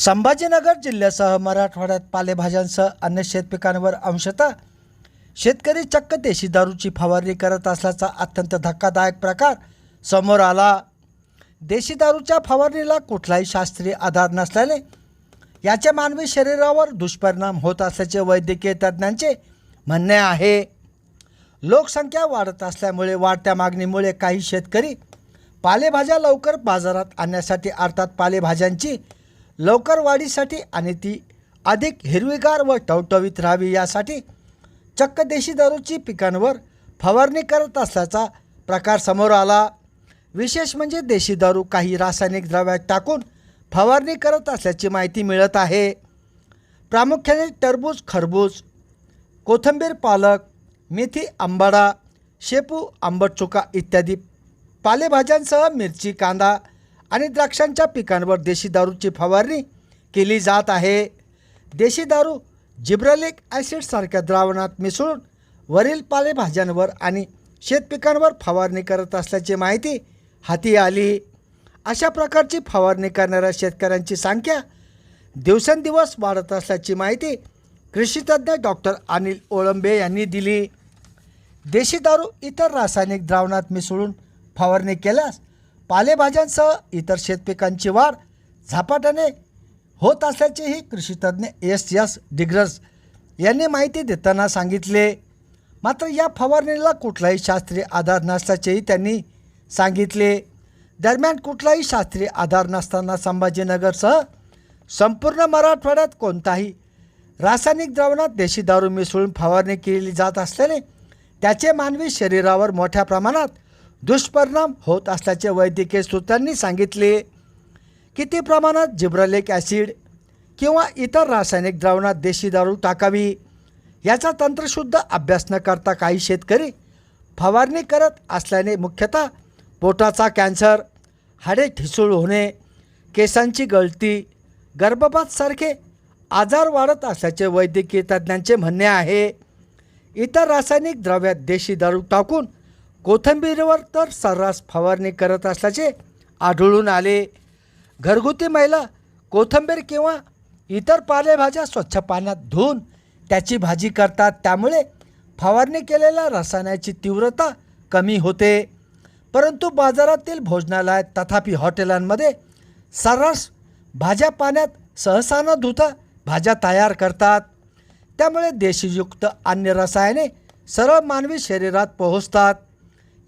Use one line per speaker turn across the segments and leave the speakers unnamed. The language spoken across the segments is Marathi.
संभाजीनगर जिल्ह्यासह मराठवाड्यात पालेभाज्यांसह अन्य शेतपिकांवर अंशतः शेतकरी चक्क देशी दारूची फवारणी करत असल्याचा अत्यंत धक्कादायक प्रकार समोर आला. देशी दारूच्या फवारणीला कुठलाही शास्त्रीय आधार नसल्याने याचे मानवी शरीरावर दुष्परिणाम होत असल्याचे वैद्यकीय तज्ज्ञांचे म्हणणे आहे. लोकसंख्या वाढत असल्यामुळे वाढत्या मागणीमुळे काही शेतकरी पालेभाज्या लवकर बाजारात आणण्यासाठी अर्थात पालेभाज्यांची लवकर वाढीसाठी आणि ती अधिक हिरवीगार व टवटवीत राहावी यासाठी चक्क देशी दारूची पिकांवर फवारणी करत असल्याचा प्रकार समोर आला. विशेष म्हणजे देशी दारू काही रासायनिक द्रव्यात टाकून फवारणी करत असल्याची माहिती मिळत आहे. प्रामुख्याने टरबूज खरबूज कोथिंबीर पालक मेथी आंबाडा शेपू आंबट चुका इत्यादी पालेभाज्यांसह मिरची कांदा आणि द्राक्षांच्या पिकांवर देशी दारूची फवारणी केली जात आहे. देशी दारू जिब्रलिक ॲसिडसारख्या द्रावणात मिसळून वरील पालेभाज्यांवर आणि शेतपिकांवर फवारणी करत असल्याची माहिती हाती आली. अशा प्रकारची फवारणी करणाऱ्या शेतकऱ्यांची संख्या दिवसेंदिवस वाढत असल्याची माहिती कृषीतज्ञ डॉक्टर अनिल ओळंबे यांनी दिली. देशी दारू इतर रासायनिक द्रावणात मिसळून फवारणी केल्यास पालेभाज्यांसह इतर शेतपिकांची वाढ झपाट्याने होत असल्याचेही कृषीतज्ज्ञ एस एस डिग्रज यांनी माहिती देताना सांगितले. मात्र या फवारणीला कुठलाही शास्त्रीय आधार नसल्याचेही त्यांनी सांगितले. दरम्यान कुठलाही शास्त्रीय आधार नसताना संभाजीनगरसह संपूर्ण मराठवाड्यात कोणताही रासायनिक द्रावणात देशी दारू मिसळून फवारणी केली जात असल्याने त्याचे मानवी शरीरावर मोठ्या प्रमाणात दुष्परिणाम होत असल्याचे वैद्यकीय सूत्रांनी सांगितले. किती प्रमाणात जिब्रलिक ॲसिड किंवा इतर रासायनिक द्रावणात देशी दारू टाकावी याचा तंत्रशुद्ध अभ्यास न करता काही शेतकरी फवारणी करत असल्याने मुख्यतः पोटाचा कॅन्सर हाडे ठिसूळ होणे केसांची गळती गर्भपातसारखे आजार वाढत असल्याचे वैद्यकीय तज्ज्ञांचे म्हणणे आहे. इतर रासायनिक द्रव्यात देशी दारू टाकून कोथंबीरवर तर सर्रास फवारणी करत असल्याचे आढळून आले. घरगुती महिला कोथिंबीर किंवा इतर पालेभाज्या स्वच्छ पाण्यात धुवून त्याची भाजी करतात. त्यामुळे फवारणी केलेल्या रसायनाची तीव्रता कमी होते. परंतु बाजारातील भोजनालयात तथापि हॉटेलांमध्ये सर्रास भाज्या पाण्यात सहसा न धुता भाज्या तयार करतात. त्यामुळे देशीयुक्त अन्य रसायने सरळ मानवी शरीरात पोहोचतात.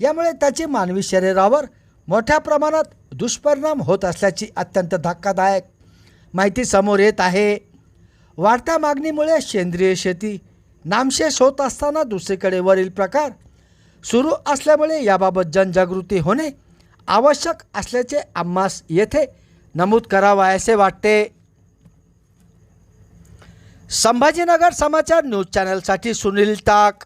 यामुळे त्याची मानवी शरीरावर मोठ्या प्रमाणात दुष्परिणाम होत असल्याची अत्यंत धक्कादायक माहिती समोर येत आहे. वाढत्या मागणीमुळे सेंद्रिय शेती नामशेष होत असताना दुसरीकडे वरील प्रकार सुरू असल्यामुळे याबाबत जनजागृती होणे आवश्यक असल्याचे आम्हास येथे नमूद करावयाचे वाटते. संभाजीनगर समाचार न्यूज चॅनलसाठी सुनील टाक.